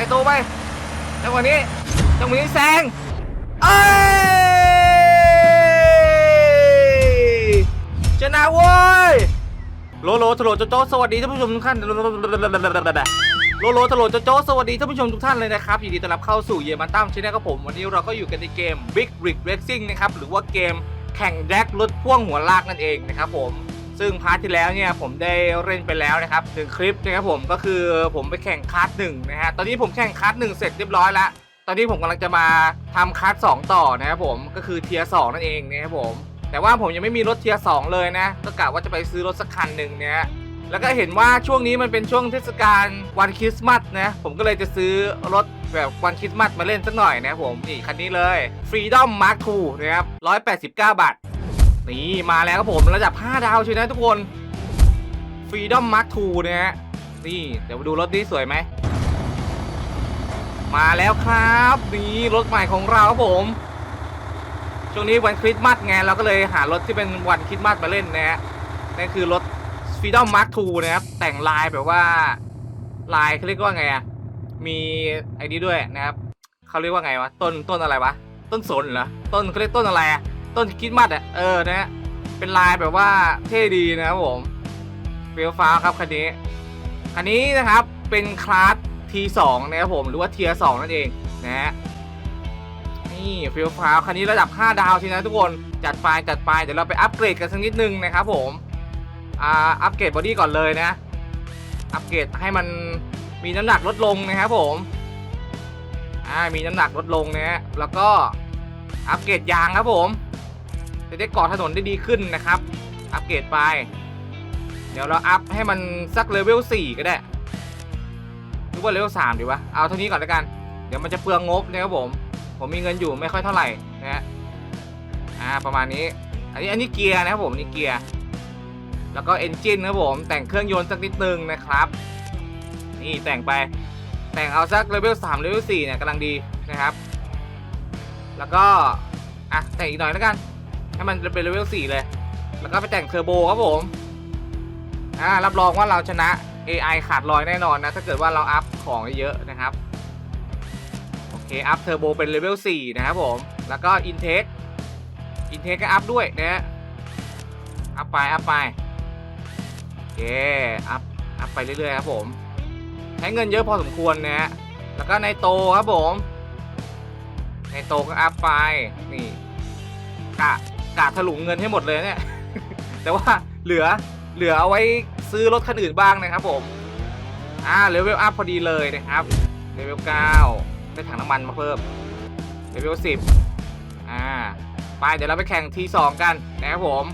ในตัวไปจังหวะนี้จังหวะนี้แซงเอ้ยชนะเว้ยโลโลทโลโจโจสวัสดีท่านผู้ชมทุกท่านโลโลทโลโจโจสวัสดีท่านผู้ชมทุกท่านเลยนะครับยินดีต้อนรับเข้าสู่เยมันตั้มชแนลครับผม วันนี้เราก็อยู่กันในเกม Big Rig Racing นะครับหรือว่าเกมแข่งแดกรถพ่วงหัวลากนั่นเองนะครับผม ซึ่งพาร์ทที่แล้วเนี่ยผมได้เล่นไปแล้วนะครับหนึ่งคลิปนะครับผมก็คือผมไปแข่งคลาสหนึ่งนะฮะตอนนี้ผมแข่งคลาสหนึ่งเสร็จเรียบร้อยแล้วตอนนี้ผมกำลังจะมาทำคลาสสองต่อนะครับผมก็คือเทียร์สนั่นเองนะครับผมแต่ว่าผมยังไม่มีรถเทียร์สเลยนะก็กะว่าจะไปซื้อรถสักคันหนึ่งเนี่ยแล้วก็เห็นว่าช่วงนี้มันเป็นช่วงเทศกาลวันคริสต์มาสนะผมก็เลยจะซื้อรถแบบวันคริสต์มาสมาเล่นสักหน่อยนะครับผมนี่คันนี้เลย Freedom Mark II นะครับ189 บาท นี่มาแล้วครับผมระดับ 5 ดาวใช่นะทุกคน Freedom Mark II นะฮะนี่เดี๋ยวดูรถนี้สวยไหม มาแล้วครับ นี่รถใหม่ของเราครับผม ช่วงนี้วันคริสต์มาสไงเราก็เลยหารถที่เป็นวันคริสต์มาสมาเล่นนะฮะนั่นคือรถ Freedom Mark II นะครับ แต่งลายแบบว่าลายเขาเรียกว่าไงอะมีไอ้นี้ด้วยนะครับเขาเรียกว่าไงวะต้นต้นอะไรวะต้นสนเหรอต้นเขาเรียกต้นอะไรอะ ต้นคริสต์มาสอะเออนะฮะเป็นลายแบบว่าเท่ดีนะครับผมเฟี้ยวฟ้าครับคันนี้คันนี้นะครับเป็นคลาส T2 นะครับผมหรือว่าเทียร์2นั่นเองนะฮะนี่เฟลฟ้าคันนี้ระดับ 5 ดาวทีนะทุกคนจัดไปจัดไปเดี๋ยวเราไปอัปเกรดกันสักนิดนึงนะครับผมอ่าอัปเกรดบอดี้ก่อนเลยนะ อัปเกรดให้มันมีน้ำหนักลดลงนะครับผมอ่ามีน้ำหนักลดลงนะฮะแล้วก็อัปเกรดยางครับผม จะได้กาะถนนได้ดีขึ้นนะครับ อัปเกรดไป เดี๋ยวเราอัพให้มันสักเลเวล4ก็ได้หรือว่าเลเวล3ดีวะ เอาเท่านี้ก่อนแล้วกัน เดี๋ยวมันจะเปลืองงบนะครับผม ผมมีเงินอยู่ไม่ค่อยเท่าไหร่นะฮะ อ่าประมาณนี้ อันนี้อันนี้เกียร์นะครับผมนี่เกียร์ แล้วก็เอนจินครับผมแต่งเครื่องยนต์สักนิดนึงนะครับ นี่แต่งไป แต่งเอาสักเลเวล3เลเวล4เนี่ยกำลังดีนะครับ แล้วก็อะแต่งอีกหน่อยแล้วกัน ให้มันเป็นเลเวล4เลย แล้วก็ไปแต่งเทอร์โบครับผมอ่ารับรองว่าเราชนะ AI ขาดลอยแน่นอนนะ ถ้าเกิดว่าเราอัพของเยอะนะครับ โอเค อัพเทอร์โบเป็นเลเวล4นะครับผม แล้วก็อินเทคอินเทคก็อัพด้วยนะฮะอัพไป อัพไป โอเค อัพ อัพไปเรื่อยๆครับผม ใช้เงินเยอะพอสมควรนะฮะ แล้วก็ในโตครับผม ในโตก็อัพไป นี่กะ กะถลุงเงินให้หมดเลยเนี่ย แต่ว่าเหลือเหลือเอาไว้ซื้อรถคันอื่นบ้างนะครับผม อ่าเลเวลอัพพอดีเลยนะครับเลเวล9ได้ถังน้ำมันมาเพิ่มเลเวล10อ่าไปเดี๋ยวเราไปแข่งทีสองกันนะครับผม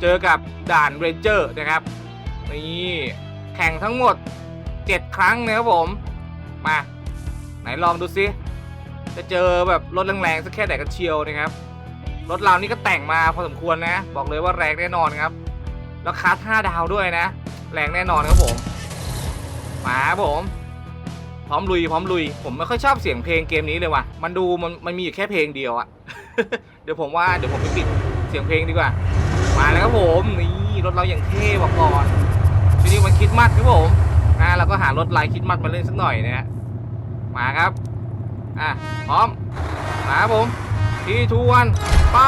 เจอกับด่านเรนเจอร์นะครับนี่แข่งทั้งหมด 7 ครั้งนะครับผม มา ไหนลองดูซิจะเจอแบบรถแรงๆสักแค่ไหนกันเชียวนะครับ รถเรานี่ก็แต่งมาพอสมควรนะ บอกเลยว่าแรงแน่นอนครับ แล้วคัส5ดาวด้วยนะ แรงแน่นอนครับผม มาครับผมพร้อมลุยพร้อมลุย ผมไม่ค่อยชอบเสียงเพลงเกมนี้เลยว่ะ มันดูมันมันมีอยู่แค่เพลงเดียวอะเดี๋ยวผมว่าเดี๋ยวผมไปปิดเสียงเพลงดีกว่า มาแล้วครับผมนี่รถเราอย่างเท่บอกก่อนทีนี้มันคิดมัดครับผมนะเราก็หารถลายคิดมัดมาเล่นสักหน่อยนะฮะมาครับ อะพร้อมมาครับผม ทีทวนไป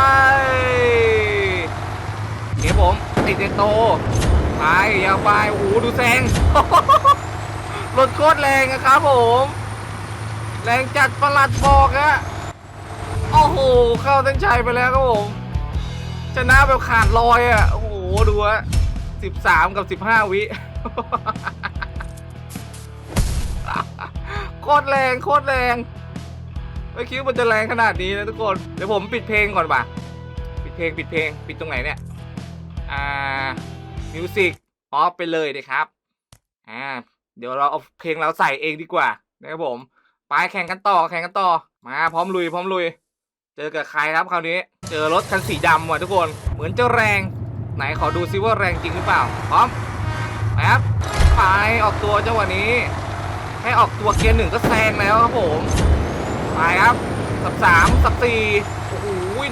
เดี๋ยวผมติดเดโตไปยาวไปโอ้โหดูแซงรถโคตรแรงอะครับผม แรงจัดประหลัดบอกอะโอ้โหเข้าเส้นชัยไปแล้วครับผมชนะแบบขาดลอยอะโอ้โหดูอะสิบสามกับสิบห้าวิโคตรแรงโคตรแรง ไม่คิดว่ามันจะแรงขนาดนี้นะทุกคน เดี๋ยวผมปิดเพลงก่อนป่ะ ปิดเพลงปิดเพลง ปิดตรงไหนเนี่ย อ่า มิวสิกออฟไปเลยนะครับ อ่า เดี๋ยวเราเอาเพลงเราใส่เองดีกว่านะครับผม ไปแข่งกันต่อแข่งกันต่อ มาพร้อมลุยพร้อมลุย เจอกับใครครับคราวนี้ เจอรถคันสีดำว่ะทุกคน เหมือนจะแรง ไหนขอดูซิว่าแรงจริงหรือเปล่า พร้อมไปครับไปออกตัวจังหวะนี้แค่ออกตัวเกียร์หนึ่งก็แซงแล้วครับผม ไปครับสับสามสับสี่โอ้โห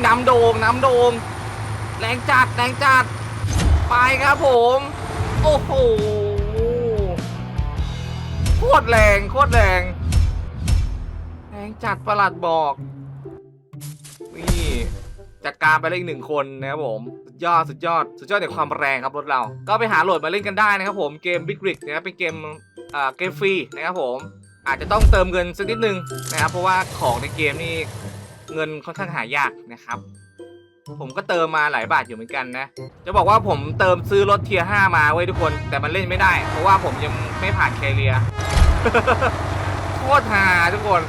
น้ำโดงน้ำโดงแรงจัดแรงจัด ไปครับผม โอ้โหโคตรแรงโคตรแรง แรงจัดประหลัดบอก นี่จัดการไปเลยอีกหนึ่งคนนะครับผม สุดยอดสุดยอด สุดยอดในความแรงครับรถเรา ก็ไปหาโหลดมาเล่นกันได้นะครับผมเกม Big Rig นะครับเป็นเกมอ่าเกมฟรีนะครับผม อาจจะต้องเติมเงินสักนิดนึงนะครับ เพราะว่าของในเกมนี่เงินค่อนข้างหายากนะครับ ผมก็เติมมาหลายบาทอยู่เหมือนกันนะ จะบอกว่าผมเติมซื้อรถเทียร์5มาไว้ทุกคน แต่มันเล่นไม่ได้ เพราะว่าผมยังไม่ผ่านแคเรียโคตรหาทุกคน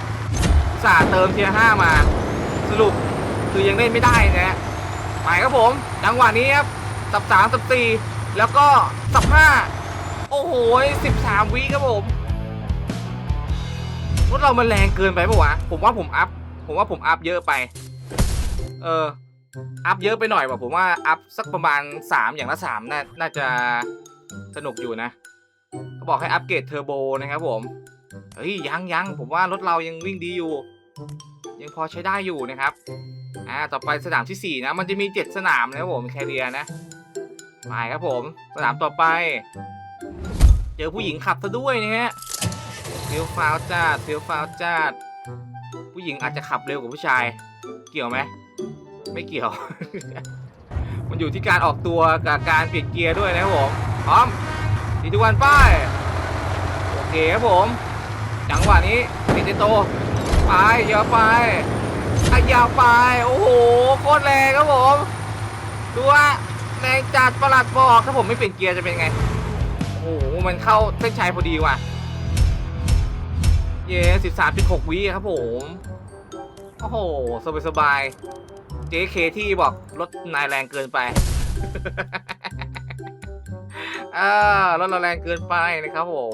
สาเติมเทียร์5มา สรุปคือยังเล่นไม่ได้นะฮะไปครับผมจังหวะนี้ครับสับสามสับสี่แล้วก็สับห้าโอ้โหสิบสามวิครับผม รถเรามันแรงเกินไปปะวะ ผมว่าผมอัพ ผมว่าผมอัพเยอะไป เออ อัพเยอะไปหน่อยว่ะผมว่าอัพสักประมาณ 3 อย่างละ3น่าน่าจะสนุกอยู่นะเขาบอกให้อัปเกรดเทอร์โบนะครับผม เฮ้ยยังยังผมว่ารถเรายังวิ่งดีอยู่ ยังพอใช้ได้อยู่นะครับ อ่า ต่อไปสนามที่ 4 นะ มันจะมี 7 สนามนะครับผมแคเรียนะไปครับผม สนามต่อไป เจอผู้หญิงขับซะด้วยนะฮะ เฟียวฟ้าวจ้าเฟียวฟ้าวจ้าผู้หญิงอาจจะขับเร็วกว่าผู้ชาย เกี่ยวไหมไม่เกี่ยว มันอยู่ที่การออกตัวกับการเปลี่ยนเกียร์ด้วยนะครับผมพร้อมดีทุกวันป้ายโอเคครับผม จังหวะนี้ติดในโตวไปยาวไปอะยาวไป โอ้โหโคตรแรงครับผมดูว่าแรงจัดประหลัดบอกถ้าผมไม่เปลี่ยนเกียร์จะเป็นไง โอ้โหมันเข้าเส้นชัยพอดีว่ะ เย้สิบสามจุดหกวิครับผม โอ้โห สบายสบายๆ JK ที่บอกรถนายแรงเกินไป อ่ารถเราแรงเกินไปนะครับผม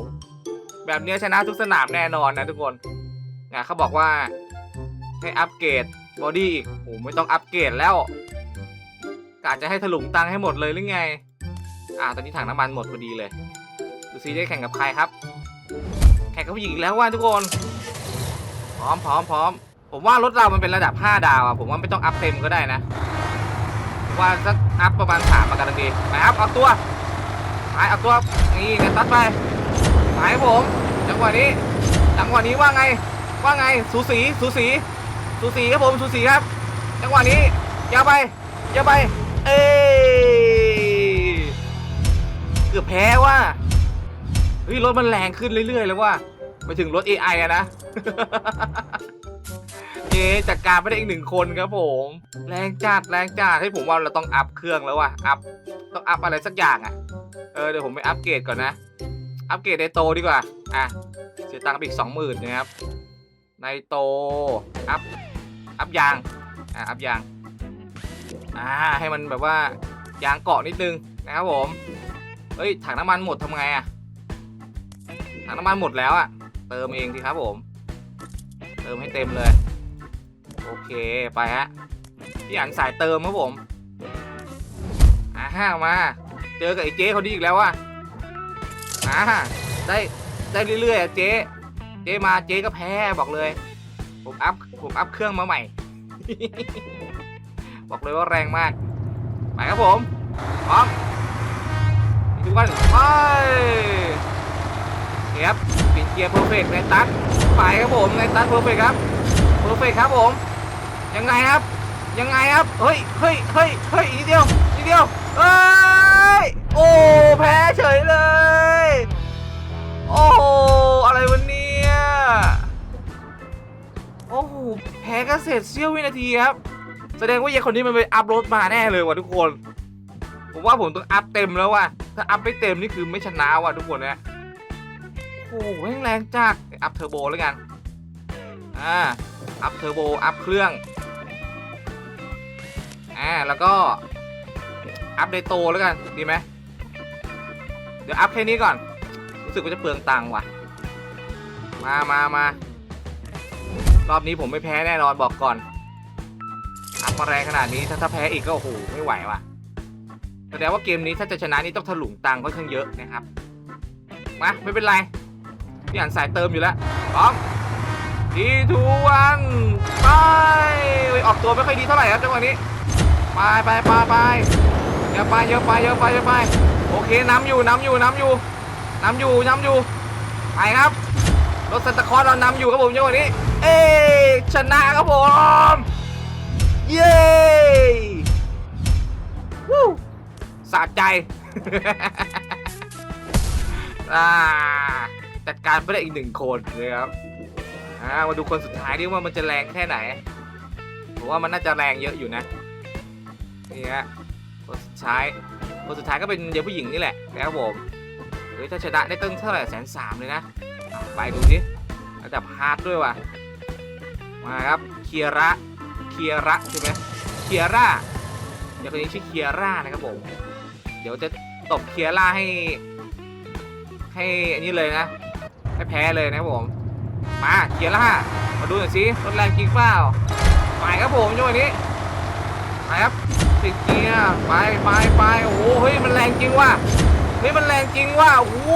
แบบนี้ชนะทุกสนามแน่นอนนะทุกคนนะเขาบอกว่า ให้อัปเกรดบอดี้อีกโอ้ไม่ต้องอัปเกรดแล้วกะจะให้ถลุงตังให้หมดเลยหรือไง อ่าตอนนี้ถังน้ำมันหมดพอดีเลย ดูซิได้แข่งกับใครครับ กับผู้หญิงอีกแล้วว่าทุกคน พร้อมพร้อมพร้อมผมว่ารถเรามันเป็นระดับ 5 ดาวอะผมว่าไม่ต้องอัพเต็มก็ได้นะว่าสักอัพประมาณ3มากันดีไปครับเอาตัวไปเอาตัวนี่เนี่ยตัดไปไปผมจังหวะนี้จังหวะนี้ว่าไงว่าไงสูสีสูสีสูสีครับผมสูสีครับ จังหวะนี้ยาไปยาไป เอ้เกือบแพ้ว่ะเฮ้ยรถมันแรงขึ้นเรื่อยๆเลยว่ะ ไปถึงรถ AI อะนะเจ๊จัดการไม่ได้อีกหนึ่งคนครับผม แรงจัดแรงจัดให้ผมว่าเราต้องอัพเครื่องแล้วว่ะอัพต้องอัพอะไรสักอย่างอะเออเดี๋ยวผมไปอัพเกรดก่อนนะ อัพเกรดในโตดีกว่าอะเสียตังค์ไปอีกสองหมื่นนะครับในโตอัพอัพยางอะอัพยางอ่าให้มันแบบว่ายางเกาะนิดนึงนะครับผมเฮ้ยถังน้ำมันหมดทำไงอะถังน้ำมันหมดแล้วอะ เติมเองสิครับผม เติมให้เต็มเลย โอเคไปฮะพี่อันสายเติมครับผมอ่าห้ามา เจอกับไอ้เจ๊เขาดีอีกแล้วว่ะอ่าได้ได้เรื่อยๆอะเจ๊เจ๊มาเจ๊ก็แพ้บอกเลย ผมอัพผมอัพเครื่องมาใหม่ บอกเลยว่าแรงมาก ไปครับผมพร้อมทุกคนไป เกียบปิดเกียร์เพอร์เฟกต์ในตัดไปครับผมในตัดเพอร์เฟกต์ครับเพอร์เฟกต์ครับผม ยังไงครับ ยังไงครับ เฮ้ยเฮ้ยเฮ้ยเฮ้ยอีกนิดเดียวอีกนิดเดียวเอ้ยโอ้แพ้เฉยเลย โอ้โหอะไรวันนี้โอ้โหแพ้ก็เสร็จเสี้ยววินาทีครับ แสดงว่าเยายคนนี้มันไปอัพโหลดมาแน่เลยว่ะทุกคน ผมว่าผมต้องอัพเต็มแล้วว่ะถ้าอัพไม่เต็มนี่คือไม่ชนะว่ะทุกคนนะโอ้โห แม่งแรงจัดอัพเทอร์โบแล้วกัน อ่า อัพเทอร์โบ อัพเครื่อง อ่า แล้วก็ อัพไดโตแล้วกัน ดีไหม เดี๋ยวอัพแค่นี้ก่อน รู้สึกว่าจะเปลืองตังค์ว่ะ มามามา รอบนี้ผมไม่แพ้แน่นอนบอกก่อน อัพมาแรงขนาดนี้ ถ้าถ้าแพ้อีกก็โอ้โหไม่ไหวว่ะ แสดงว่าเกมนี้ถ้าจะชนะนี่ต้องถลุงตังค์ค่อนข้างเยอะนะครับ มาไม่เป็นไร พี่อ่านสายเติมอยู่แล้วพร้อมดีทูวันไปออกตัวไม่ค่อยดีเท่าไหร่ครับจังหวะนี้ไปไปไปไปเยอะไปเยอะไปเยอะไปเยอะไปโอเคน้ำอยู่น้ำอยู่น้ำอยู่น้ำอยู่น้ำอยู่ไปครับรถซันตาคลอสเรานำอยู่ครับผมจังหวะนี้ เอ้ยชนะครับผมเย้วู้สะใจอ่า จัดการไปได้อีกหนึ่งคนเลยครับอ่ามาดูคนสุดท้ายดิว่ามันจะแรงแค่ไหนผมว่ามันน่าจะแรงเยอะอยู่นะนี่ฮะคนสุดท้ายคนสุดท้ายก็เป็นเด็กผู้หญิงนี่แหละนะครับผมเฮ้ยถ้าชนะได้ตั้งเท่าไหร่แสนสามเลยนะไปดูดิระดับฮาร์ดด้วยว่ะมาครับเคียระเคียระใช่ไหมเคียร่าเดี๋ยวคนนี้ชื่อเคียร่านะครับผม เดี๋ยวจะตบเคียร่าให้ ให้อันนี้เลยนะ ให้แพ้เลยนะครับผม มาเกียร์ละห้ามาดูหน่อยสิรถแรงจริงเปล่าไปครับผมจังหวะนี้ไปครับติดเกียร์ไปไปไปโอ้โหเฮ้ยมันแรงจริงว่ะเฮ้ยมันแรงจริงว่ะโอ้โห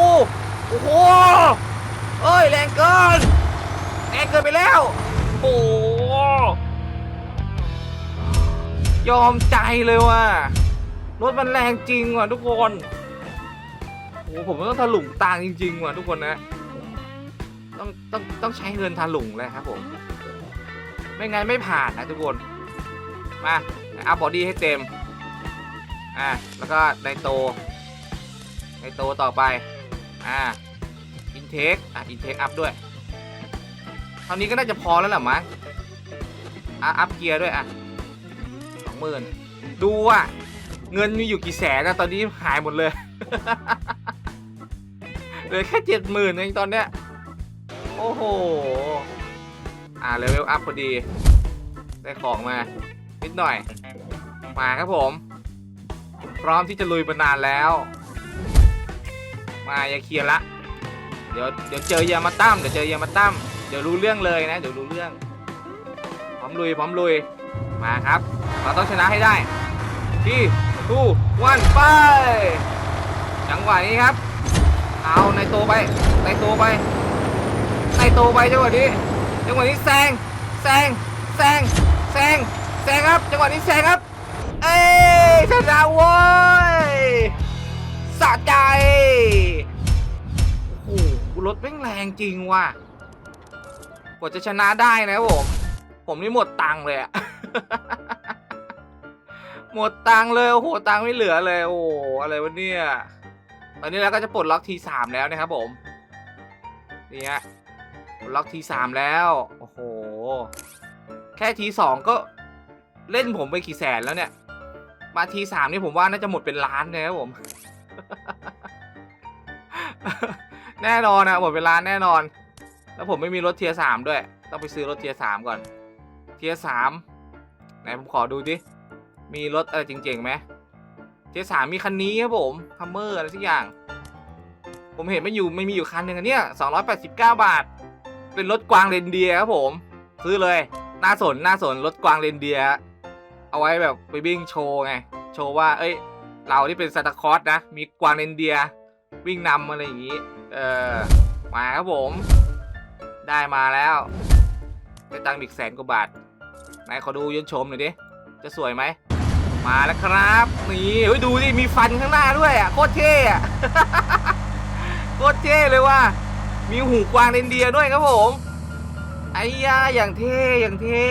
โอ้โหเอ้ยแรงเกินแรงเกินไปแล้วโอ้โหยอมใจเลยว่ะรถมันแรงจริงว่ะทุกคนโอ้โหผมต้องถลุงตางจริงๆว่ะทุกคนนะ ต้องต้องต้องใช้เงินถลุงเลยครับผม ไม่งั้นไม่ผ่านนะทุกคน มาอัพบอดี้ให้เต็ม อ่าแล้วก็ไนโตไนโตต่อไป อ่าอินเทคอะอินเทคอัพด้วยเท่านี้ก็น่าจะพอแล้วแหละมั้งอะอัพเกียร์ด้วยอะสองหมื่นดูอะเงินมีอยู่กี่แสนนะตอนนี้หายหมดเลยเหลือแค่เจ็ดหมื่นเองตอนเนี้ย โอ้โห อ่าเลเวลอัพพอดี ได้ของมา นิดหน่อย มาครับผม พร้อมที่จะลุยมานานแล้ว มาอย่าเคลียร์ละ เดี๋ยวเดี๋ยวเจอยามาตั้มเดี๋ยวเจอยามาตั้มเดี๋ยวรู้เรื่องเลยนะ เดี๋ยวรู้เรื่อง พร้อมลุย พร้อมลุย มาครับ เราต้องชนะให้ได้ ที่ทูวันไป จังหวะนี้ครับ เอาในโตไปในโตไป ในโตไปจังหวะนี้จังหวะนี้แซงแซงแซงแซงแซงครับ จังหวะนี้แซงครับ เอ้ยชนะเว้ยสะใจโอ้โหรถแม่งแรงจริงว่ะกว่าจะชนะได้นะผมผมนี่หมดตังค์เลยอะหมดตังค์เลยโอ้โหตังค์ไม่เหลือเลยโอ้อะไรวะเนี่ยตอนนี้เราก็จะปลดล็อกทีสามแล้วนะครับผมนี่ฮะ ลดล็อกทีสามแล้ว โอ้โห แค่ทีสองก็เล่นผมไปกี่แสนแล้วเนี่ย มาทีสามนี่ผมว่าน่าจะหมดเป็นล้านเลยครับผม แน่นอนนะหมดเป็นล้านแน่นอน แล้วผมไม่มีรถเทียสามด้วย ต้องไปซื้อรถเทียสามก่อน เทียสามไหนผมขอดูดิ มีรถอะไรจริงๆไหมเทียสามมีคันนี้ครับผมฮัมเมอร์อะไรสักอย่าง ผมเห็นมันอยู่ไม่มีอยู่คันหนึ่งอันเนี้ย289บาท เป็นรถกวางเรนเดียครับผม ซื้อเลยน่าสนน่าสนรถกวางเรนเดีย เอาไว้แบบไปวิ่งโชว์ไง โชว์ว่า เอ้ย เราที่เป็นซานตาคอสนะ มีกวางเรนเดีย วิ่งนำอะไรอย่างนี้ เออมาครับผม ได้มาแล้วได้ตังค์อีกแสนกว่าบาทไหนขอดูยนชมหน่อยดิ จะสวยไหม มาแล้วครับ นี่เฮ้ยดูดิมีฟันข้างหน้าด้วยอะโคตรเท่อะโคตรเท่เลยว่ะ มีหูกวางเรนเดียร์ด้วยครับผมไอ้ยาอย่างเท่ อย่างเท่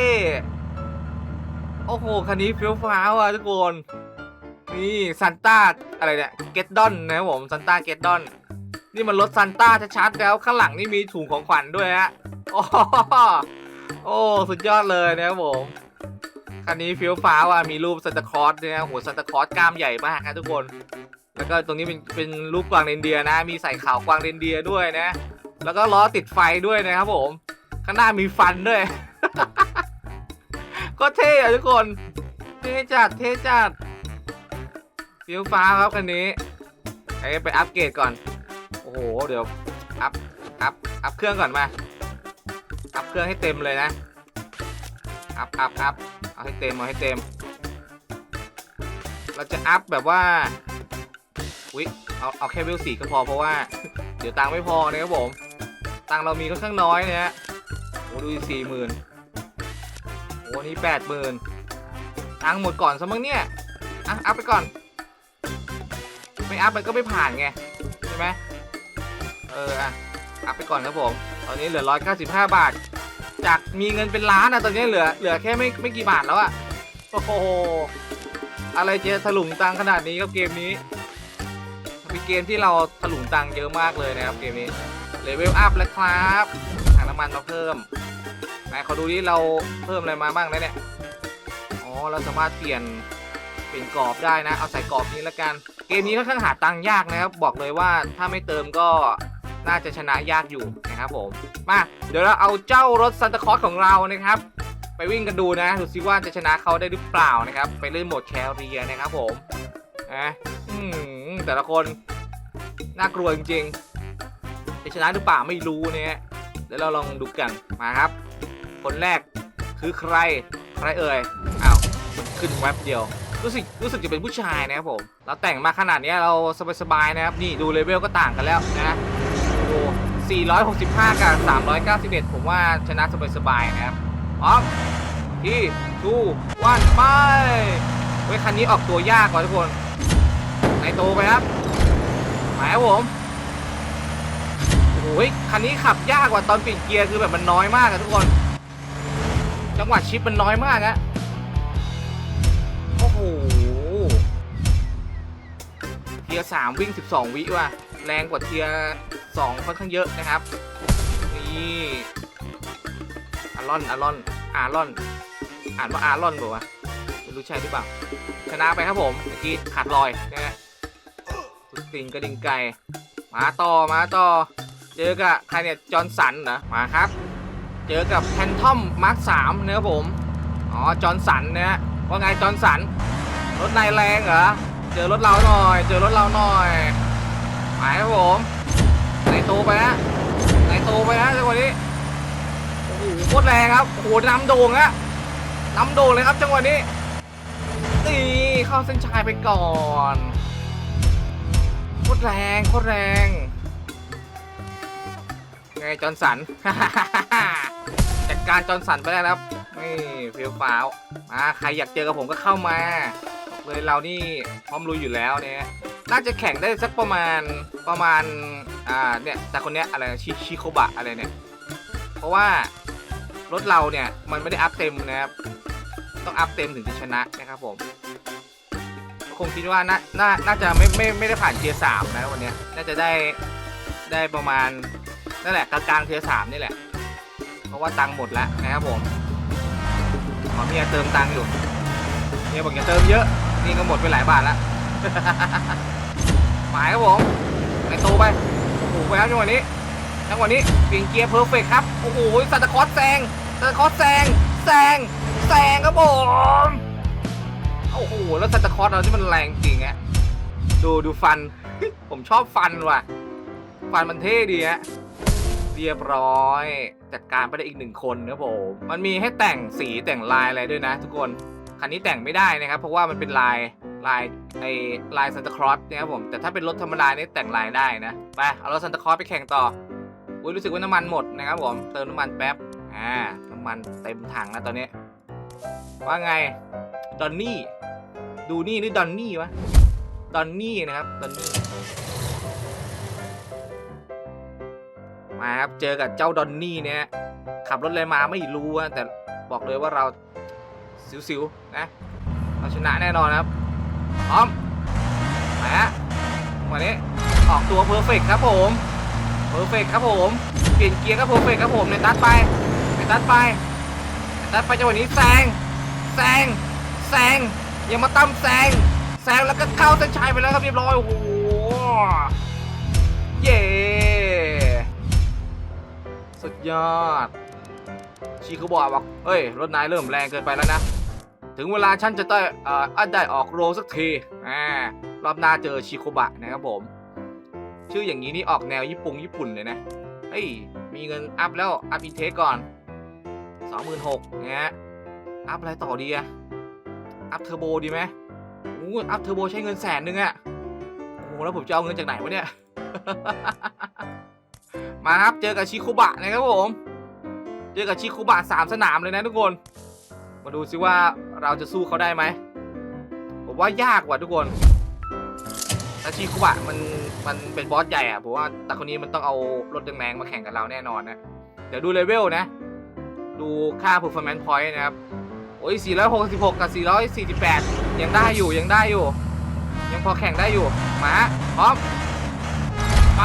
โอ้โห คันนี้เฟี้ยวฟ้าวอะทุกคน นี่ซันต้าอะไรเนี่ย เกตดอนนะครับผมซันต้าเกตดอน นี่มันรถซันต้าชัดๆแล้ว ข้างหลังนี่มีถุงของขวัญด้วยฮะ โอ้โหโอ้สุดยอดเลยนะครับผม คันนี้เฟี้ยวฟ้าวอะมีรูปซันตาคลอสเนี่ยนะโหซันตาคลอสกล้ามใหญ่มากนะทุกคน แล้วก็ตรงนี้เป็นเป็นรูปกวางเรนเดียนะ มีใส่ขาวกวางเรนเดียด้วยนะ แล้วก็ล้อติดไฟด้วยนะครับผม ข้างหน้ามีฟันด้วย ก็เท่อะทุกคน เท่จัด เท่จัดฟิวฟ้าครับคันนี้ไอ้ไปอัปเกรดก่อน โอ้โห เดี๋ยว อัพ อัพ อัพเครื่องก่อนมา อัพเครื่องให้เต็มเลยนะ อัพ อัพ อัพ เอาให้เต็ม เอาให้เต็ม เราจะอัพแบบว่า อุ๊ย เอา เอาแค่เวลสี่ก็พอเพราะว่า เดี๋ยวตังไม่พอนะครับผม ตังเรามีค่อนข้างน้อยนะฮะโอ้ดูสี่หมื่นโอ้นี่แปดหมื่นตังหมดก่อนซะมั้งเนี่ยอะอัพไปก่อน ไม่อัพมันก็ไม่ผ่านไงใช่ไหมเอออะอัพไปก่อนครับผม ตอนนี้เหลือ195บห้าบาท จากมีเงินเป็นล้านอะตอนนี้เหลือเหลือแค่ไม่ไม่กี่บาทแล้วอะโอ้โหอะไรเจถลุงตังขนาดนี้ครับเกมนี้เป็นเกมที่เราถลุงตังเยอะมากเลยนะครับเกมนี้ เลเวลอัพแล้วครับถังน้ำมันมาเพิ่มไหนขอดูที่เราเพิ่มอะไรมาบ้างนะเนี่ยอ๋อเราสามารถเปลี่ยนเปลี่ยนกรอบได้นะ เอาใส่กรอบนี้แล้วกัน เกมนี้ค่อนข้างหาตังค์ยากนะครับ บอกเลยว่าถ้าไม่เติมก็น่าจะชนะยากอยู่นะครับผม มาเดี๋ยวเราเอาเจ้ารถซันตาคอสของเรานะครับ ไปวิ่งกันดูนะดูซิว่าจะชนะเขาได้หรือเปล่านะครับ ไปเล่นโหมดแคเรียนะครับผมนะอืมแต่ละคนน่ากลัวจริงๆ จะชนะหรือเปล่าไม่รู้เนี่ยเดี๋ยวเราลองดูกันมาครับ คนแรกคือใครใครเอ่ยอ้าวขึ้นแว็บเดียว รู้สึกรู้สึกจะเป็นผู้ชายนะครับผมเราแต่งมาขนาดนี้เราสบายๆนะครับนี่ดูเลเวลก็ต่างกันแล้วนะดู465 กับ 391 ผมว่าชนะสบายๆนะครับพร้อมที่ทูวันไปเฮ้ยคันนี้ออกตัวยากกว่าทุกคนไหนโตไปครับหมายผม โอ้ยคันนี้ขับยากกว่าตอนเปลี่ยนเกียร์คือแบบมันน้อยมากอะทุกคน จังหวะชิปมันน้อยมากอะโอ้โหเทียร์สามวิ่ง 12 วิว่ะ แรงกว่าเทียร์สองค่อนข้างเยอะนะครับ นี่อารอนอารอนอารอน อ่านว่าอารอนบอกว่าวะไม่รู้ใช่หรือเปล่า ชนะไปครับผมเมื่อกี้ขาดลอยนะฮะทุกติงกระดิ่งไก่ มาต่อมาต่อ เจอกับใครเนี่ยจอร์นสันเหรอมาครับ เจอกับแพนทอมมาร์คสามนะครับผมอ๋อจอร์นสันเนะฮะว่าไงจอร์นสันรถนายแรงเหรอเจอรถเราหน่อย เจอรถเราหน่อยไปครับผมไหนโตไปฮะไหนโตไปฮะจังหวะนี้โอ้โหโคตรแรงครับโอ้โหน้ำโด่งฮะน้ำโด่งเลยครับจังหวะนี้ตีเข้าเส้นชัยไปก่อนโคตรแรงโคตรแรง ไงจอนสัน จัดการจอนสันไปได้แล้วครับนี่เฟียวฟ้าวมาใครอยากเจอกับผมก็เข้ามาบอกเลยเรานี่พร้อมลุยอยู่แล้วเนี่ยน่าจะแข่งได้สักประมาณประมาณอ่าเนี่ยแต่คนเนี้ยอะไรชิชิโคบะอะไรเนี่ยเพราะว่ารถเราเนี่ยมันไม่ได้อัพเต็มนะครับต้องอัพเต็มถึงจะชนะนะครับผมคงคิดว่าน่าน่าน่าจะไม่ไม่ไม่ได้ผ่านเทียร์สามนะวันเนี้ยน่าจะได้ได้ประมาณ นั่นแหละกลางๆเทียสามนี่แหละ เพราะว่าตังค์หมดแล้วนะครับผมหมอเมียเติมตังค์อยู่เมียบอกอย่าเติมเยอะ นี่ก็หมดไปหลายบาทแล้วหมายครับผมในโตไปโอ้โหไปครับจังหวะนี้จังหวะนี้เปลี่ยนเกียร์เพอร์เฟกครับโอ้โหซานตาคอสแซงซานตาคอสแซงแซงแซงครับผมโอ้โหแล้วซานตาคอสเราที่มันแรงจริงอะดูดูฟัน ผมชอบฟันว่ะ ฟันมันเท่ดีฮะ เรียบร้อยจัดการไปได้อีกหนึ่งคนนะครับผมมันมีให้แต่งสีแต่งลายอะไรด้วยนะ ทุกคนคันนี้แต่งไม่ได้นะครับ เพราะว่ามันเป็นลายลายไอลายซันตาคลอสนะครับผมแต่ถ้าเป็นรถธรรมดานี่แต่งลายได้นะไปเอารถซันตาคลอสไปแข่งต่ออุ้ยรู้สึกว่าน้ำมันหมดนะครับผมเติมน้ำมันแป๊บอ่าน้ำมันเต็มถังแล้วตอนนี้ว่าไงดอนนี่ ดูนี่หรือดอนนี่วะดอนนี่นะครับดอนนี่ มาครับ เจอกับเจ้าดอนนี่เนี่ยขับรถอะไรมาไม่รู้อะแต่บอกเลยว่าเราสิวๆนะเราชนะแน่นอนครับพร้อมมาฮะวันนี้ออกตัวเพอร์เฟกครับผมเพอร์เฟกครับผมเปลี่ยนเกียร์ก็เพอร์เฟกครับผมในตัดไปในตัดไปในตัดไปจังหวะนี้แซงแซงแซงอย่ามาตั้มแซงแซงแล้วก็เข้าเส้นชัยไปแล้วครับเรียบร้อยโอ้โหเย้ สุดยอด ชีคุบอกบอกเฮ้ย รถนายเริ่มแรงเกินไปแล้วนะ ถึงเวลาฉันจะได้เอ่ออันได้ออกโรสักทีอ่ารอบหน้าเจอชิโคบะนะครับผม ชื่ออย่างนี้นี่ออกแนวญี่ปุ่งญี่ปุ่นเลยนะ เฮ้ย มีเงินอัพแล้ว อัพอินเทคก่อน 26,000นะฮะอัพอะไรต่อดีอะอัพเทอร์โบดีไหมอู้อัพเทอร์โบใช้เงินแสนนึงอะโอ้แล้วผมจะเอาเงินจากไหนวะเนี่ย มาครับเจอกับชิคุบะนะครับผม เจอกับชิคุบะสามสนามเลยนะทุกคน มาดูซิว่าเราจะสู้เขาได้ไหมผมว่ายากกว่าทุกคนแต่ชิคุบะมันมันเป็นบอสใหญ่อะผมว่าแตาคนนี้มันต้องเอารถแรงๆมาแข่งกับเราแน่นอนนะ เดี๋ยวดูเลเวลนะ ดูค่า performance point นะครับ โอ้ย 466 กับ 448 ยังได้อยู่ยังได้อยู่ ยังพอแข่งได้อยู่ มาพร้อมไป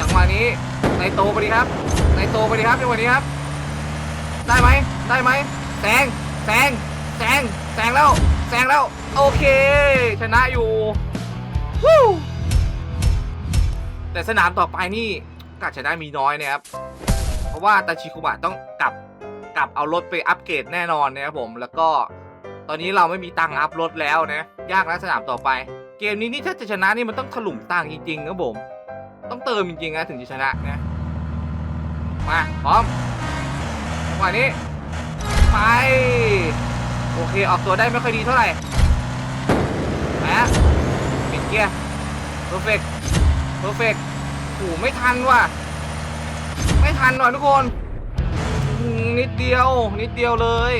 จังหวะนี้ในโตไปดีครับ ในโตไปดีครับจังหวะนี้ครับ ได้ไหมได้ไหมแซงแซงแซงแซงแล้วแซงแล้วโอเค ชนะอยู่วู้แต่สนามต่อไปนี่กาสชนะมีน้อยนะครับ เพราะว่าตาชิคุบะต้องกลับกลับเอารถไปอัปเกรดแน่นอนนะครับผมแล้วก็ตอนนี้เราไม่มีตังค์อัพรถแล้วนะ ยากนะสนามต่อไป เกมนี้นี่ถ้าจะชนะนี่มันต้องถลุมตังค์จริงๆครับผม ต้องเติมจริงๆนะถึงจะชนะนะ มาพร้อมจังหวะนี้ ไป โอเคออกตัวได้ไม่ค่อยดีเท่าไหร่แหมปิดเกียร์เพอร์เฟกเพอร์เฟกโอ้ไม่ทันว่ะ ไม่ทันหน่อยทุกคน นิดเดียว นิดเดียวเลย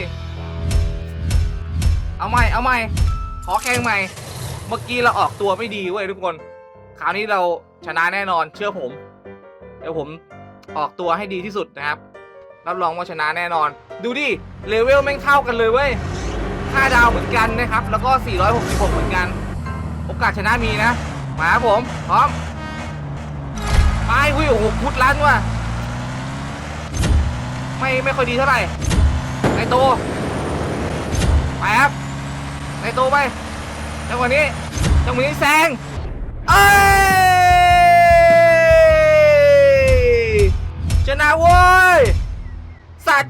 เอาใหม่ เอาใหม่ ขอแข่งใหม่ เมื่อกี้เราออกตัวไม่ดีเว้ยทุกคน คราวนี้เรา ชนะแน่นอนเชื่อผม เดี๋ยวผมออกตัวให้ดีที่สุดนะครับ รับรองว่าชนะแน่นอน ดูดิ เลเวลแม่งเท่ากันเลยเว้ย5ดาวเหมือนกันนะครับ แล้วก็ 466 เหมือนกัน โอกาสชนะมีนะ มาครับผม พร้อม ไปอุ้ยโอ้โหพุดลันว่ะ ไม่ไม่ค่อยดีเท่าไหร่ ในโต ไปครับ ในโตไปจังหวะนี้จังหวะนี้แซง เอ้ย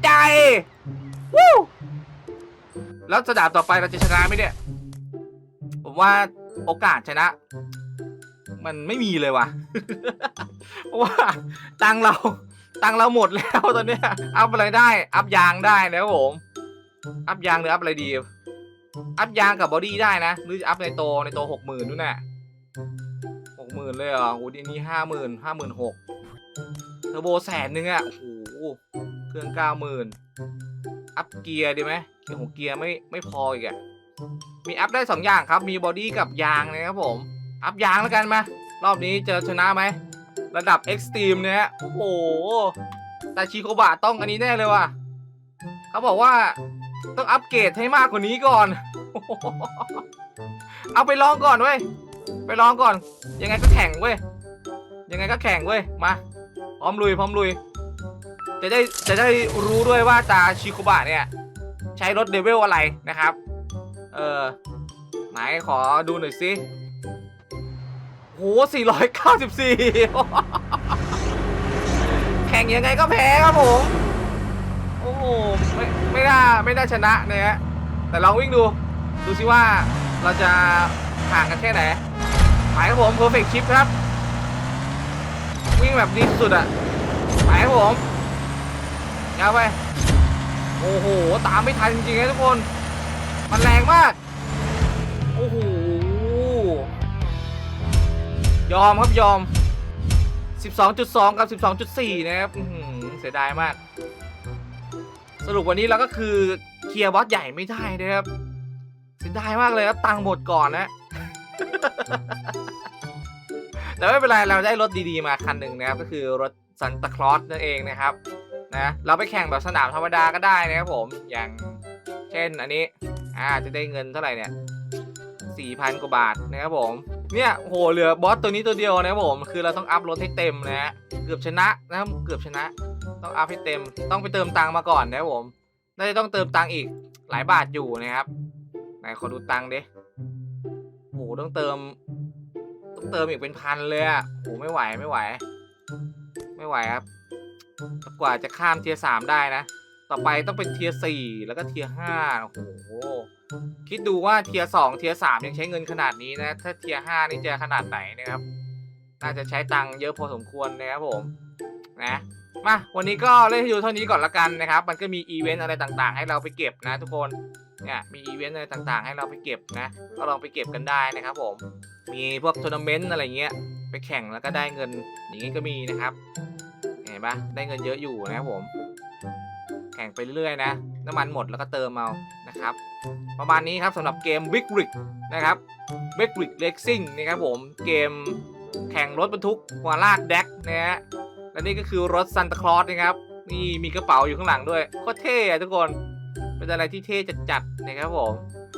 ใจวู้แล้วสนามต่อไปเราจะชนะไหมเนี่ย ผมว่าโอกาสชนะ มันไม่มีเลยว่ะ เพราะว่าตังเรา ตังเราหมดแล้วตอนเนี้ย อัพอะไรได้ อัพยางได้นะครับผม อัพยางหรืออัพอะไรดี อัพยางกับบอดี้ได้นะหรืออัพในโตในโตหกหมื่นนู่นน่ะหกหมื่นเลยเหรอโอ้ดีนี่ห้าหมื่นห้าหมื่นหกเทอร์โบแสนนึงอะโอ้โห เครื่องเก้าหมื่นอัพเกียร์ดีไหมเกียร์ของเกียร์ไม่ไม่พออีกอะมีอัพได้สองอย่างครับ มีบอดี้กับยางนะครับผม อัพยางแล้วกันมารอบนี้เจะชนะไหม ระดับเอ็กซ์ตรีมเนี่ยโอ้โหแต่ชิโคบะต้องอันนี้แน่เลยว่ะเขาบอกว่าต้องอัปเกรดให้มากกว่านี้ก่อน เอาไปลองก่อนเว้ย ไปลองก่อน ยังไงก็แข่งเว้ย ยังไงก็แข่งเว้ย มา พร้อมลุย พร้อมลุย จะได้จะได้รู้ด้วยว่าตาชิโคบะเนี่ย ใช้รถเดเวลอะไรนะครับ เออไหนขอดูหน่อยสิโห494 แข่งยังไงก็แพ้ครับผม โอ้โห ไม่ไม่น่าไม่น่าชนะนะฮะ แต่ลองวิ่งดู ดูสิว่าเราจะห่างกันแค่ไหนไปครับผม perfect chip ครับ วิ่งแบบดีสุดอะไปครับผม ยาวไปโอ้โห ตามไม่ทันจริงๆนะทุกคน มันแรงมาก โอ้โห ยอมครับยอม 12.2 กับ 12.4 นะครับเสียดายมาก สรุปวันนี้เราก็คือเคลียร์บอสใหญ่ไม่ได้นะครับ เสียดายมากเลยครับ ตังค์หมดก่อนนะ แต่ไม่เป็นไร เราได้รถดีๆมาคันหนึ่งนะครับ ก็คือรถซันตาคลอสนั่นเองนะครับ นะเราไปแข่งแบบสนามธรรมดาก็ได้นะครับผมอย่างเช่นอันนี้อ่าจะได้เงินเท่าไหร่เนี่ย4,000กว่าบาทนะครับผมเนี่ยโหเหลือบอสตัวนี้ตัวเดียวนะครับผมคือเราต้องอัพรถให้เต็มนะฮะเกือบชนะนะครับเกือบชนะ ต้องอัพให้เต็ม ต้องไปเติมตังค์มาก่อนนะครับผมน่าจะต้องเติมตังค์อีกหลายบาทอยู่นะครับไหนขอดูตังค์ดิโหต้องเติม ต้องเติมอีกเป็นพันเลยอะโหไม่ไหวไม่ไหว ไม่ไหวครับ กว่าจะข้ามเทียร์สามได้นะ ต่อไปต้องเป็นเทียร์สี่แล้วก็เทียร์ห้าโอ้โห คิดดูว่าเทียร์สองเทียร์สามยังใช้เงินขนาดนี้นะ ถ้าเทียร์ห้านี่จะขนาดไหนนะครับ น่าจะใช้ตังค์เยอะพอสมควรนะครับผมนะมาวันนี้ก็เล่นให้ดูเท่านี้ก่อนละกันนะครับ มันก็มีอีเวนต์อะไรต่างๆ ให้เราไปเก็บนะทุกคนเนี่ยมีอีเวนต์อะไรต่างๆ ให้เราไปเก็บนะ ก็ลองไปเก็บกันได้นะครับผม มีพวกทัวร์นาเมนต์อะไรเงี้ย ไปแข่งแล้วก็ได้เงินอย่างงี้ก็มีนะครับ ปะได้เงินเยอะอยู่นะครับผม แข่งไปเรื่อยๆนะ น้ำมันหมดแล้วก็เติมเอานะครับ ประมาณนี้ครับสำหรับเกม Big r i g นะครับ Big r i g Racing นะครับผม เกมแข่งรถบรรทุกหัวลากแดกนะฮะ และนี่ก็คือรถซันตาคลอสนะครับ นี่มีกระเป๋าอยู่ข้างหลังด้วยโคตรเท่อะทุกคน เป็นอะไรที่เท่จัดๆนะครับผม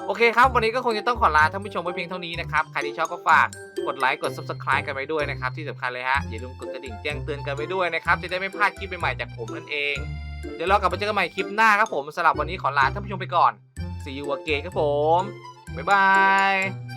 โอเคครับ วันนี้ก็คงจะต้องขอลาท่านผู้ชมไปเพียงเท่านี้นะครับ ใครที่ชอบก็ฝาก กดไลค์กด subscribe กันไปด้วยนะครับ ที่สำคัญเลยฮะ อย่าลืมกดกระดิ่งแจ้งเตือนกันไปด้วยนะครับ จะได้ไม่พลาดคลิปใหม่ๆจากผมนั่นเอง เดี๋ยวเรากลับมาเจอกันใหม่คลิปหน้าครับผมสำหรับวันนี้ขอลาท่านผู้ชมไปก่อน See you again ครับผมบ๊ายบาย